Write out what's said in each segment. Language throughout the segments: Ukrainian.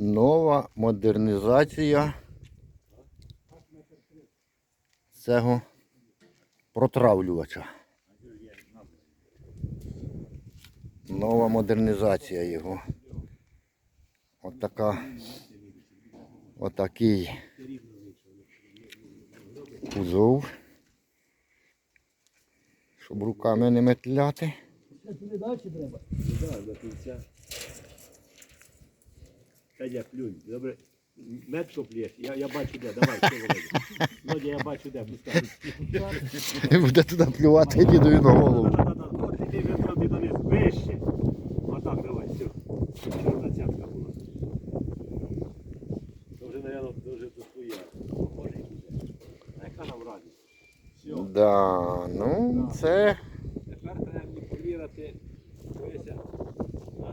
нова модернізація цього протравлювача. Нова модернізація його. Отака. Отакий кузов. Щоб руками не метляти. Туди далі треба. Да, до кінця. Федя, плюнь. Добре. Метко плєш. Я, я бачу де. Давай, що Володя. Володя, я бачу де. Пускай. Буде туди плювати дідові на голову. Да-да-да. От іди вже трохи дониз. Вище. Отак, давай, все. Щоб чорна цятка була. То вже, мабуть, дуже до твоя. Може і буде. А яка нам радість? Все. Да, ну це Тепер треба мені поміряти. Дивися. А?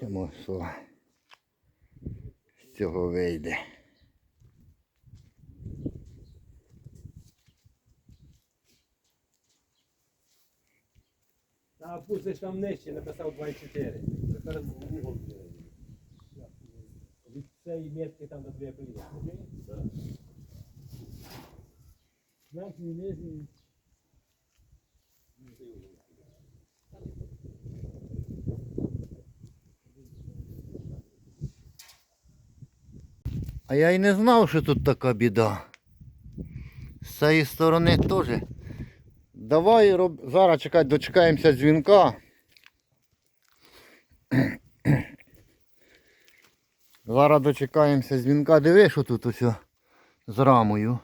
Побачимо, що з цього вийде. Та пустиш там нижче, написав 24. Тепер угол. Від цієї метки там до твоєї прийде. Так. Верхній, нижній. А я й не знав, що тут така біда. З цієї сторони теж. Давай роб... зараз чекай, дочекаємося дзвінка. Зараз дочекаємося дзвінка. Диви, що тут усе з рамою.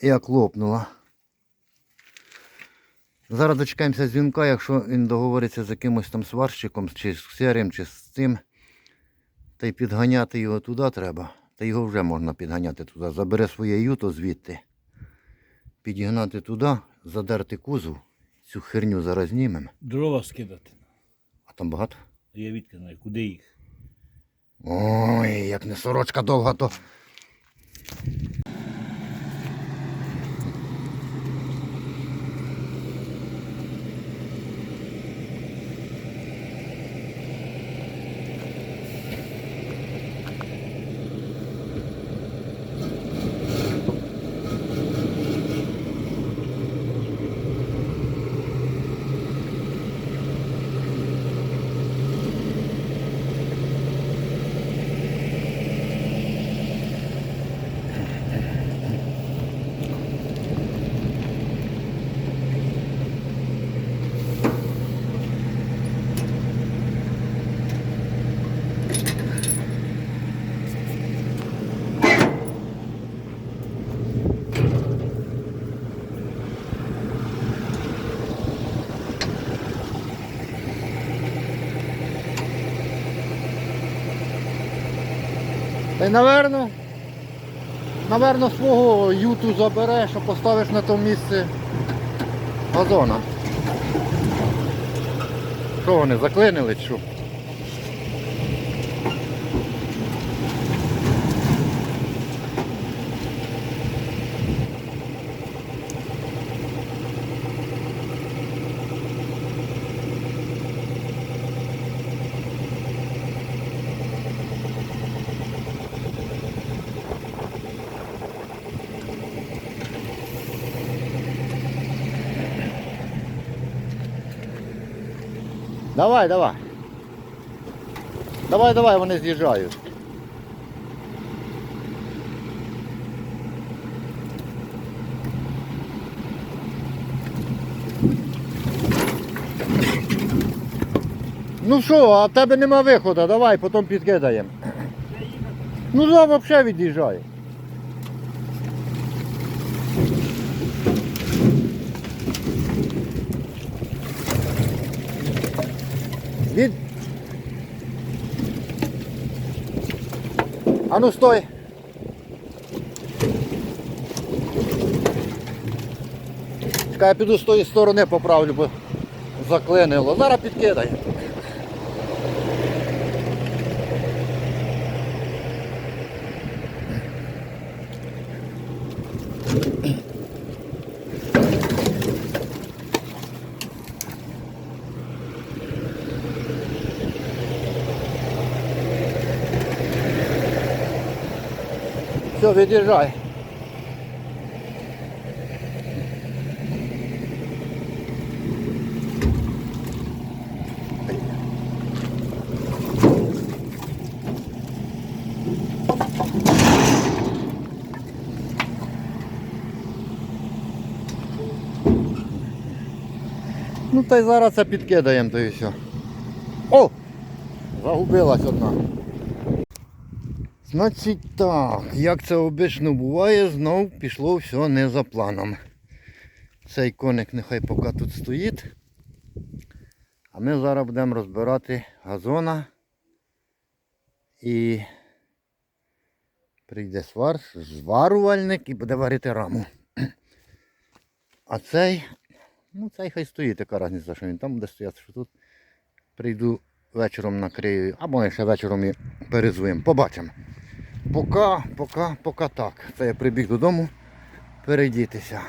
Як лопнула. Зараз дочекаємося дзвінка, якщо він договориться з якимось там сварщиком, чи з серим, чи з цим. Та й підганяти його туди треба. Та його вже можна підганяти туди. Забере своє юто звідти. Підігнати туди, задерти кузов. Цю херню зараз знімемо. Дрова скидати. А там багато. Я відки знаю, куди їх. Ой, як не сорочка довга, то. Та наверно, наверно, свого юту забереш, а поставиш на тому місці газона. Що вони, заклинили чи що? Давай, давай. Давай, давай, вони з'їжджають. Ну що, а в тебе нема виходу, давай, потім підкидаємо. Ну да, взагалі від'їжджає. А ну стой! Чекай, я піду з тої сторони поправлю, бо заклинило. Зараз підкидай. Все, від'їжджай. Ну та й зараз це підкидаємо, то і все. О! Загубилась одна. Значить так, як це обично буває, знов пішло все не за планом. Цей коник нехай поки тут стоїть. А ми зараз будемо розбирати газона і прийде свар, зварувальник і буде варити раму. А цей, ну цей хай стоїть, така різниця, що він там буде стояти, що тут. Прийду вечором накрию, або ще вечором і перезвуємо. Побачимо. Поки, поки, поки так. Це я прибіг додому перейдітися.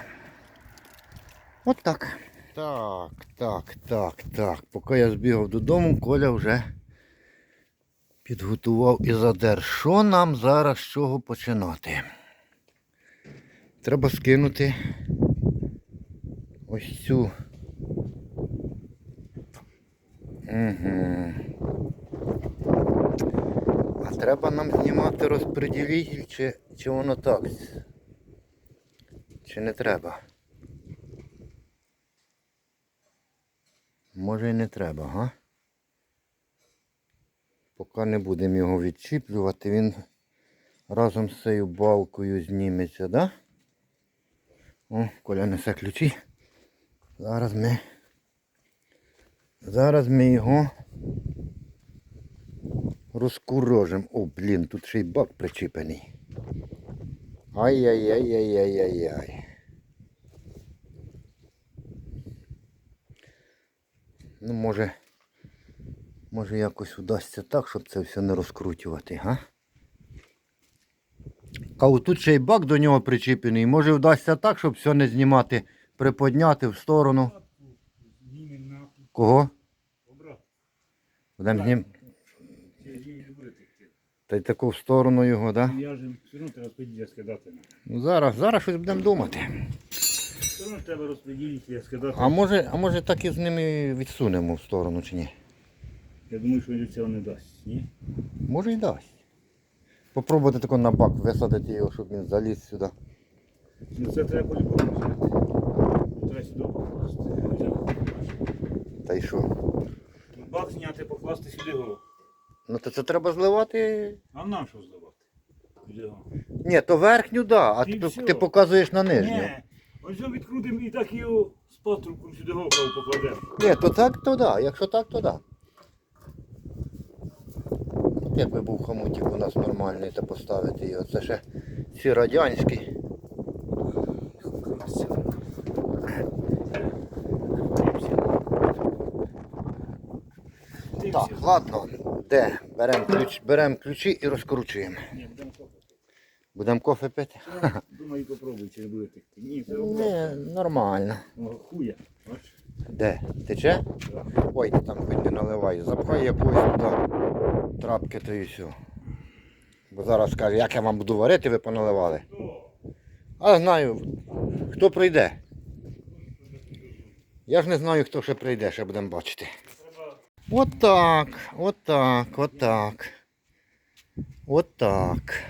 От так. Так, так, так, так. Поки я збігав додому, Коля вже підготував і задер. Що нам зараз з чого починати? Треба скинути ось цю. Угу. А треба нам знімати розподілитель, чи, чи воно так? Чи не треба? Може і не треба, га? Поки не будемо його відчіплювати, він разом з цією балкою зніметься, да? О, Коля несе ключі. Зараз ми. Зараз ми його розкурожим. О, блін, тут ще й бак причіпаний. Ай-яй-яй-яй-яй-яй-яй. Ну, може, може якось вдасться так, щоб це все не розкручувати, га? А отут ще й бак до нього причіплений. Може вдасться так, щоб все не знімати, приподняти в сторону. Кого? Будемо знім... Чи знімем не буде текти. Та й таку в сторону його, так? Да? Я ж все одно треба розподілля скидати. Ну, зараз, зараз щось будемо думати. Все одно треба розподілити, скидати. А може, а може так і з ними відсунемо в сторону чи ні? Я думаю, що він цього не дасть. Ні? Може і дасть. Попробувати тако на бак висадити його, щоб він заліз сюди. Ну це треба по-любому взяти. Треба сюди покласти. Та й що? Бак зняти, покласти сюди його. Ну то це треба зливати. А нам що здавати? Ні, то верхню, да, а І ти, ти показуєш на нижню. Ні. Ось його відкрутимо і так його з патрубком сюди його покладемо. Ні, то так, то да. Якщо так, то да. Якби був хомутик у нас нормальний, то поставити його. Це ще ці радянські. Так, ладно. Де? Беремо ключ, берем ключі і розкручуємо. Ні, будемо кофе. Будемо кофе пити? Думаю, попробуй, чи не буде текти. Ні, це Ні, нормально. Хуя. Бачиш? Де? Тече? Так. Ой, там хоч не наливай. Запхай якоїсь туди трапки то і все. Бо зараз скаже, як я вам буду варити, ви поналивали. А знаю, хто прийде. Я ж не знаю, хто ще прийде, ще будемо бачити. Отак, отак, отак. Отак.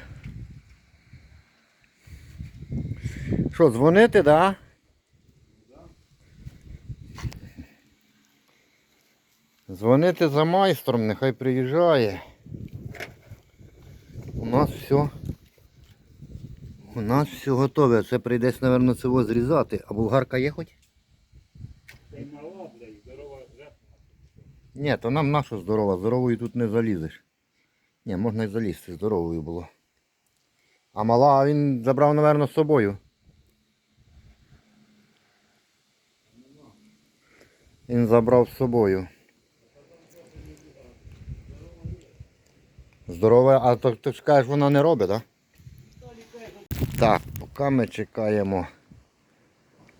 Що, дзвонити? Да? Дзвонити за майстром, нехай приїжджає. У нас все. У нас все готове. Це прийдеться, мабуть, цього зрізати. А болгарка є хоч? Та й мала, блядь, здорова жертва. Ні, то нам наша здорова. Здоровою тут не залізеш. Ні, можна й залізти, здоровою було. А мала він забрав, напевно, з собою. Він забрав з собою. Здорове, а то ти ж кажеш, вона не робить, так? Так, поки ми чекаємо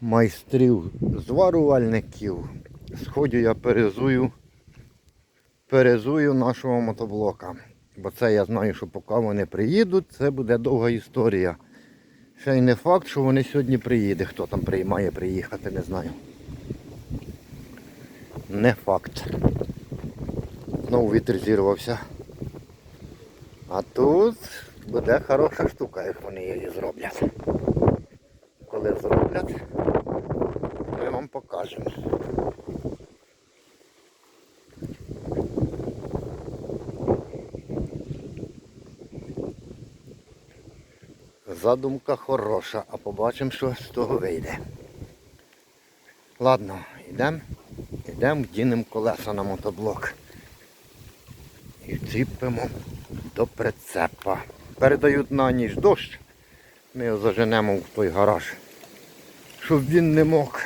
майстрів зварувальників, сходю я перезую, перезую нашого мотоблока. Бо це я знаю, що поки вони приїдуть, це буде довга історія. Ще й не факт, що вони сьогодні приїде. Хто там приймає приїхати, не знаю. Не факт. Знову вітер зірвався. А тут буде хороша штука, як вони її зроблять. Коли зроблять, ми вам покажемо. Задумка хороша, а побачимо, що з того вийде. Ладно, йдемо, йдемо, вдінемо колеса на мотоблок. І ціпимо до прицепа. Передають на ніч дощ. Ми його заженемо в той гараж, щоб він не мог.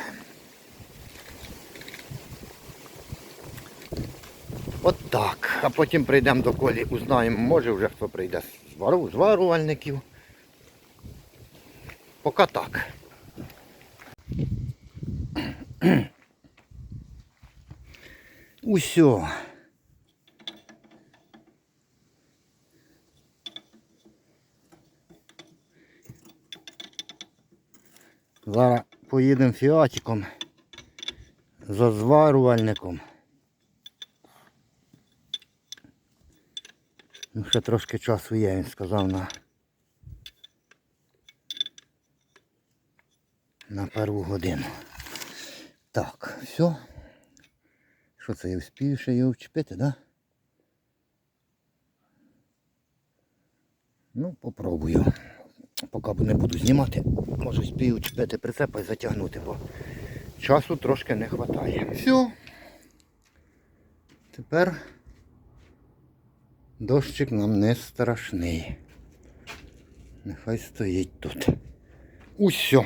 От так. А потім прийдемо до колі, узнаємо, може вже хто прийде з зварувальників. Поки так. Усьо. Зараз поїдемо фіатиком за зварувальником. Ну, ще трошки часу є, він сказав на, на перву годину. Так, все. Що це я вспію ще його вчепити, так? Да? Ну, попробую. Поки не буду знімати, може спію чіпити прицепа і затягнути, бо часу трошки не вистачає. Все. Тепер дощик нам не страшний. Нехай стоїть тут. Усьо.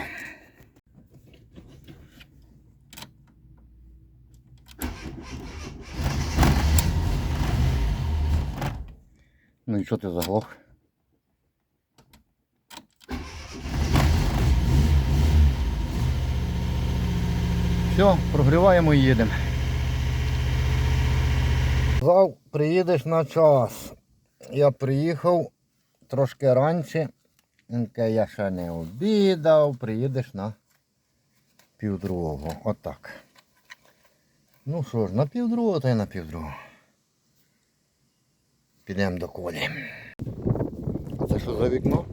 Ну і що ти заглох? Все, прогріваємо і їдемо. Зав, приїдеш на час. Я приїхав трошки раніше. Я ще не обідав, приїдеш на півдругого. Отак. Ну що ж, на півдругого та й на півдругого. Підемо до колі. А це що за вікно?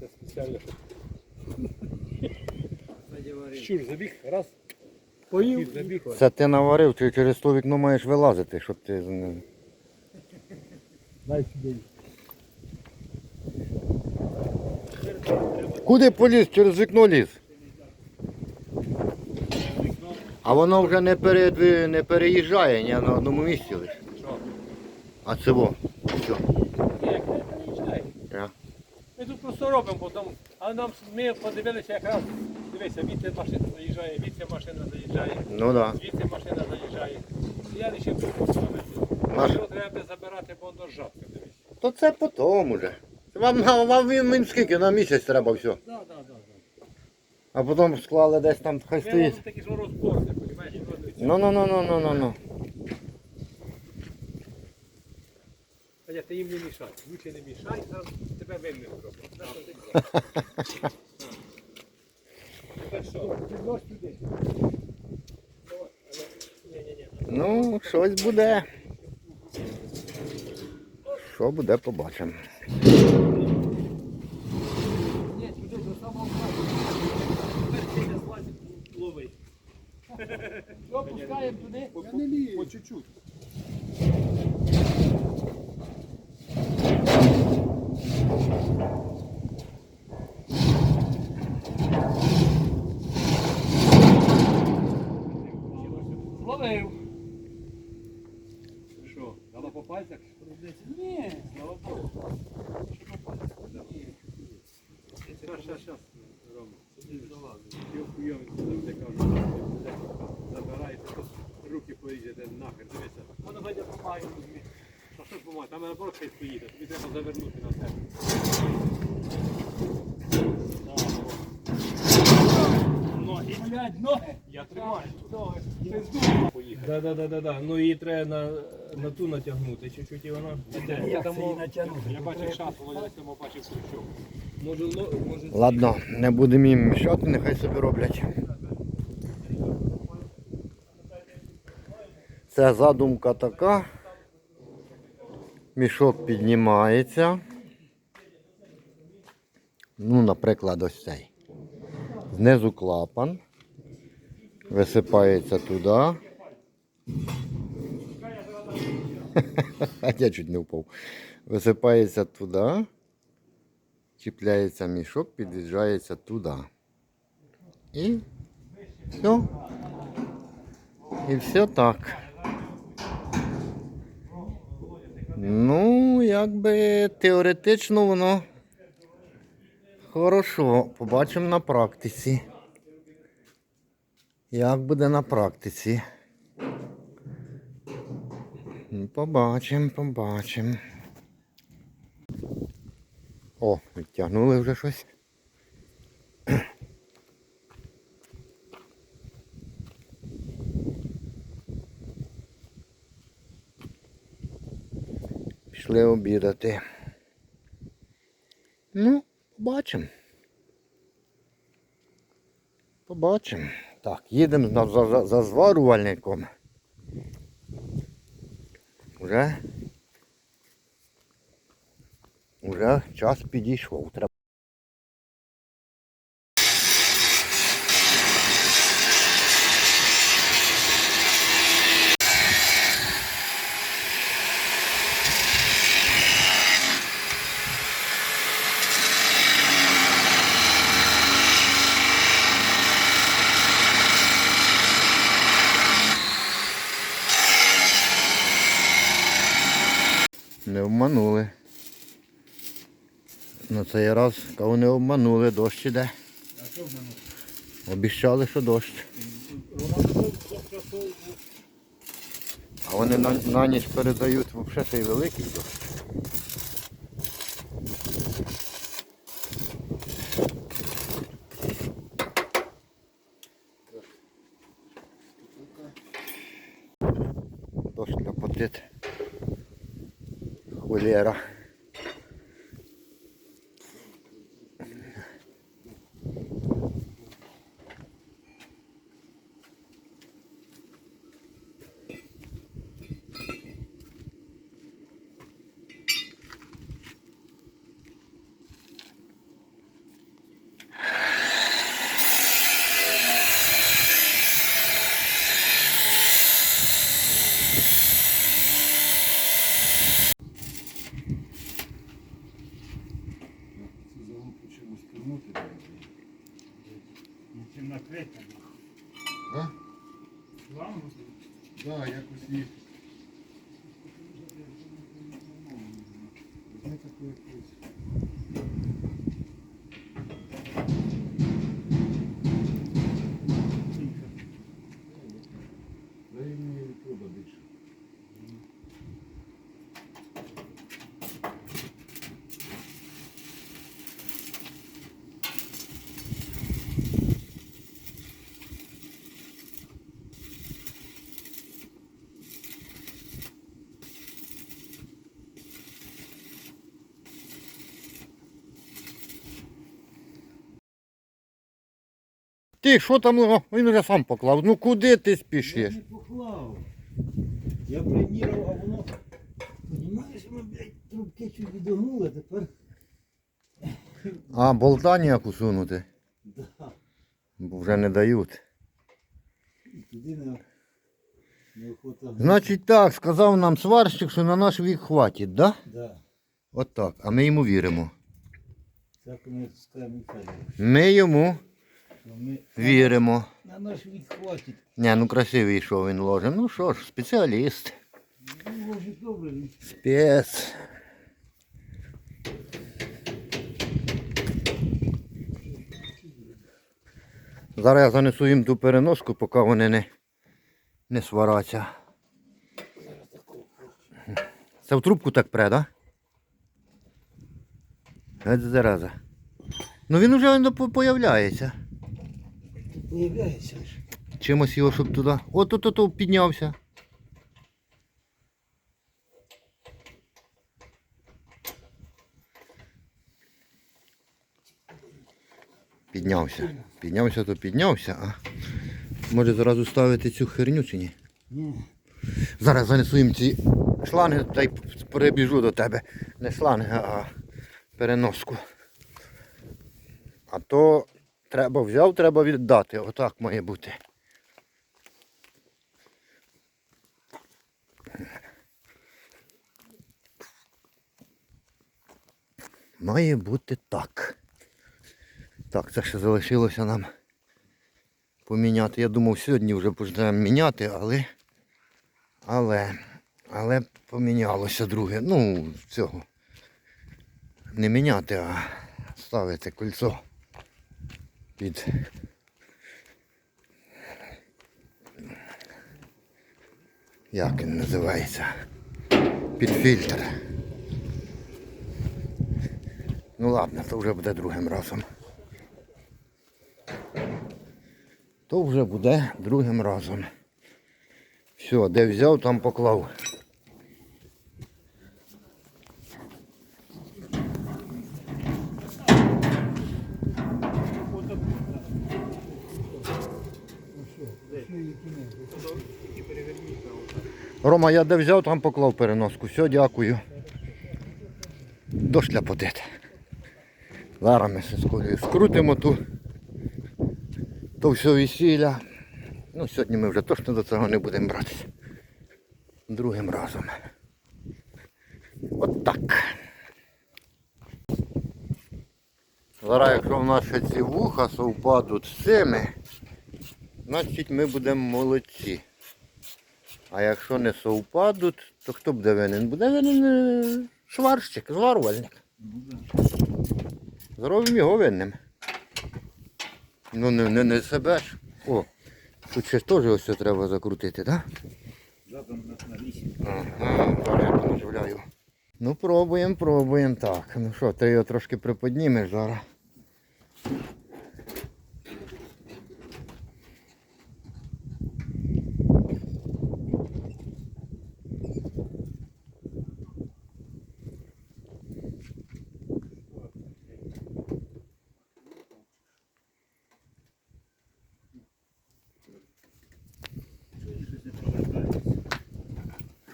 Це спеціально. Щур забіг, раз. Поїв, забіг. Це ти наварив, чи через то вікно маєш вилазити, щоб ти. не- Дай сюди. Куди поліз? Через вікно ліз. А воно вже не, перед, не переїжджає ні на одному місці лише. Що? А це во. Як не переїжджає? Так. Ми тут просто робимо, бо там, а нам ми подивилися якраз, дивися, звідти машина заїжджає, звідси машина заїжджає, Ну. Да. звідси машина заїжджає. Я лише поставити. Наш- Що треба забирати, бо воно дивись. То це потім уже. Вам, вам він, він скільки на місяць треба все. Так, так, так. А потім склали десь там, хай Ми стоїть. такі ж розборки, розумієш? Ну ну ну ну ну ну ну. Аня, ти їм не мішай. Лучше не мішай, зараз тебе винним зроблять. Тепер що? Ну, щось буде. Що буде, побачимо. Що пускаємо туди? По чуть-чуть. Зловив. Що, дала по пальцях? Ні. Слава Богу. зараз, Рома, собі залазить. Ті охуйові, завжди кажуть, забирайте, то руки поріжете нахер, дивися. Воно Федя помагає розуміє. Та що ж помагає? Наоборот стоїть, тобі треба завернути на себе. Ноги. Блядь, ноги. Я тримаю. Ноги. Поїхати. Да, да, да, да, да. Ну її треба на, на ту натягнути, чуть-чуть і вона піде. Як це її натягнути? Я бачив Володя, я тому бачив крючок. Може, ло- може. Ладно, не будемо їм мішати, нехай собі роблять. Це задумка така. Мішок піднімається. Ну, наприклад, ось цей. Знизу клапан. Висипається туди. Я чуть не впав. Висипається туди. Чіпляється мішок, під'їжджається туди. І все. І все так. Ну, якби теоретично воно хорошо. Побачимо на практиці. Як буде на практиці? Ну, Побачимо, побачимо. О, відтягнули вже щось. Пішли обідати. Ну, побачимо. Побачимо. Так, їдемо за, за, за, зварувальником. Уже Уже час підійшов. Треба. Не обманули. На цей раз кого не обманули, дощ іде. Обіщали, що дощ. А вони на, на ніч передають взагалі цей великий. Дощ ляпотить. Холера. Чим накрити. А? Ламу? Да, якось їх. Ти що там? О, Він вже сам поклав. Ну куди ти Я не поклав. Я бронірував, а воно. Понімаєш, ми, блядь, трубки чуть відогнули, тепер. А, болта ніяк усунути. Да. Бо вже не дають. Туди не, неохота. Значить так, сказав нам сварщик, що на наш вік хватить, да? Да. От так. А ми йому віримо. Так ми скажемо Ми йому Ми віримо. на наш вік хватить. Не, ну красивий що він ложив. Ну що ж, спеціаліст. Ну, може добре, він Спец. Зараз я занесу їм ту переноску, поки вони не, не свараться. Це в трубку так пре, да? Геть зараза. Ну він уже не. Появляється ж. Чимось його, щоб туди. От от от от піднявся. Піднявся. Піднявся, то піднявся, а може зразу ставити цю херню чи ні? Ні. Зараз занесу їм ці шланги та й перебіжу до тебе. Не шланги, а переноску. А то треба взяв, треба віддати. Отак має бути. Має бути так. Так, це ще залишилося нам поміняти. Я думав, сьогодні вже почнемо міняти, але. Але. Але помінялося друге. Ну, цього. Не міняти, а ставити кольцо під. Як він називається? Під фільтр. Ну ладно, то вже буде другим разом. То вже буде другим разом. Все, де взяв, там поклав. Рома, я де взяв, там поклав переноску. Все, дякую. До шляпотити. Зараз ми ще з скрутимо ту. То все весілля. Ну, сьогодні ми вже точно до цього не будемо братися. Другим разом. От так. Зараз, якщо в нас ще ці вуха совпадуть з цими, значить ми будемо молодці. А якщо не совпадуть, то хто буде винен? Буде винен е, шварщик, зварувальник. Зробимо його винним. Ну не, не, не себе ж. О, тут ще теж ось треба закрутити, так? Лісі. Ага, я понаживляю. Ну пробуємо, пробуємо. Так. Ну що, ти його трошки приподнімеш зараз.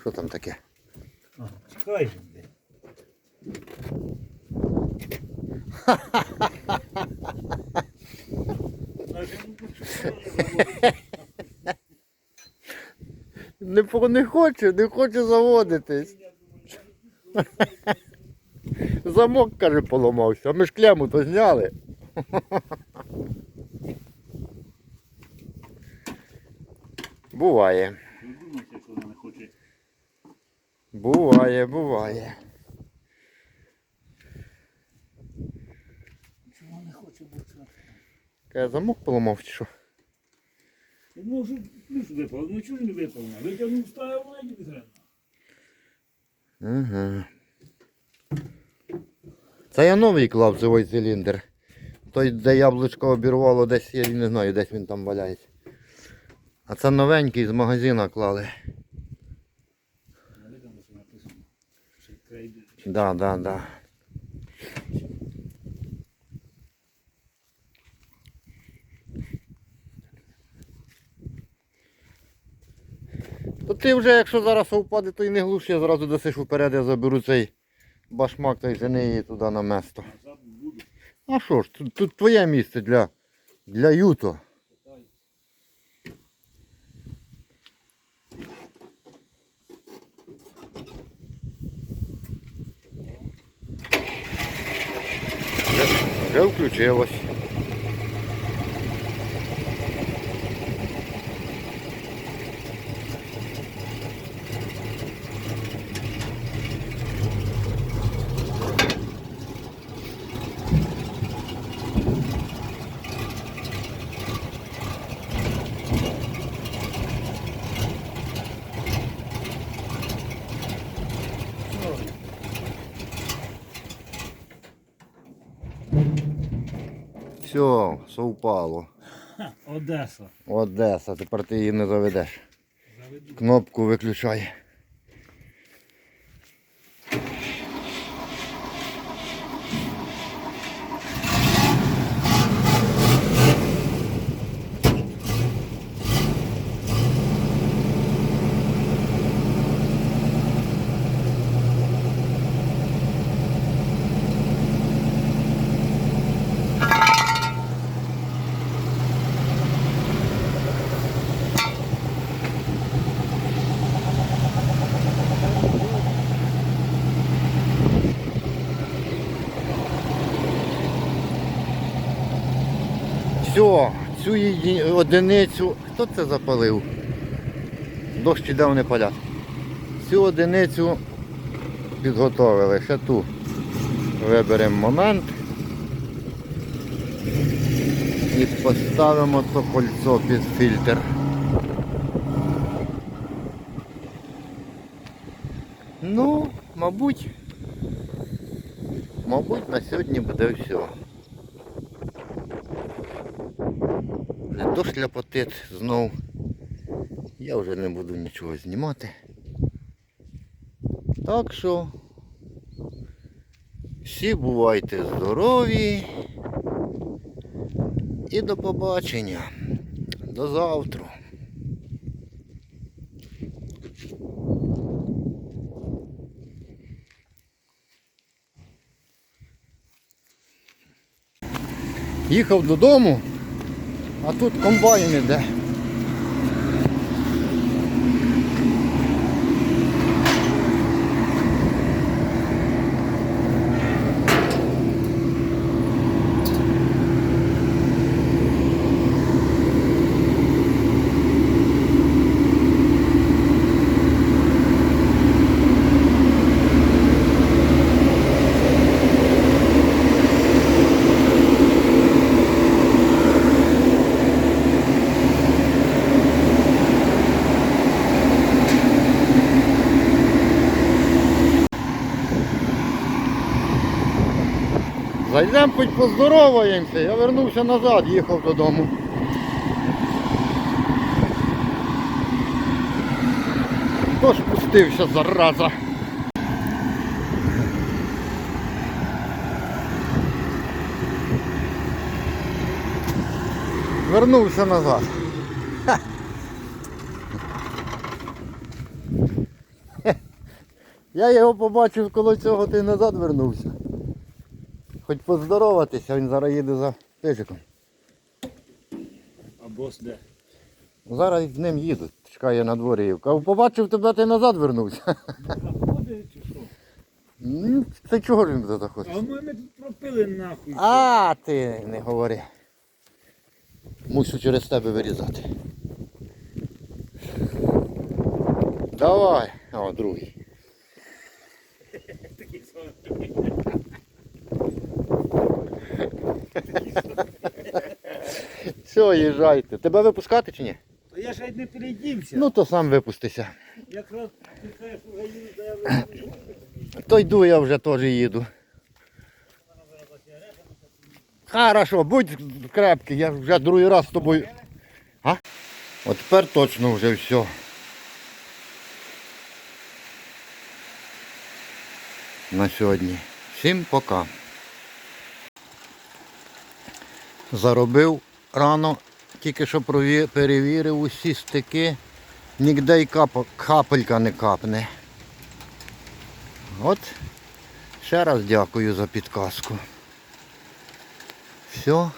Що там таке? Чекай же. Не, не хоче, не хоче заводитись. Замок, каже, поламався, а ми ж кляму то зняли. Буває. Не думайте, якщо вона не хоче. Буває, буває. Чого не хоче бути? Каже, замок поламав чи що? Я можу плюс випав, ну чого не випав? Витягнув ставив, не треба. Ага. Це я новий клав цей циліндр. Той, де яблучко обірвало, десь я не знаю, десь він там валяється. А це новенький з магазина клали. Крейди. Да, да, да. То ти вже, якщо зараз впаде, то і не глуш, я зразу досиш вперед, я заберу цей башмак та й жени її туди на место. А що ж, тут, тут твоє місце для, для юто. Вже включилось. Все, совпало. Одеса. Одеса, тепер ти її не заведеш. Кнопку виключай. Все, цю одиницю. Хто це запалив? Дощ іде вони палять. Цю одиницю підготовили. Ще ту виберемо момент. І поставимо то кольцо під фільтр. Ну, мабуть, мабуть, на сьогодні буде все. Дощ ляпотить знов. Я вже не буду нічого знімати. Так що всі бувайте здорові і до побачення. До завтра. Їхав додому. А тут комбайн іде. Зайдемо хоч поздороваємося. Я вернувся назад, їхав додому. Хто ж пустився, зараза? Вернувся назад. Я його побачив, коли цього ти назад вернувся. Хоч поздороватися, він зараз їде за пижиком. А бос де? Зараз з ним їдуть, чекає на дворі. Кажу, побачив тебе, ти назад вернувся. Заходить чи що? Ну, Це чого ж він туди А ми, ми тут пропили нахуй. А, ти не говори. Мушу через тебе вирізати. Давай. О, другий. Такий самий. Все, їжджайте. Тебе випускати чи ні? Та я ж й не передівся. Ну то сам випустися. Якраз ти кажеш, гаїв, то я вже То йду, я вже теж їду. Хорошо, будь крепкий, я вже другий раз з тобою. А? От тепер точно вже все. На сьогодні. Всім пока. Заробив рано, тільки що перевірив усі стики. Нігде й кап- капелька не капне. От. Ще раз дякую за підказку. Все.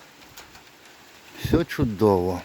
Все чудово.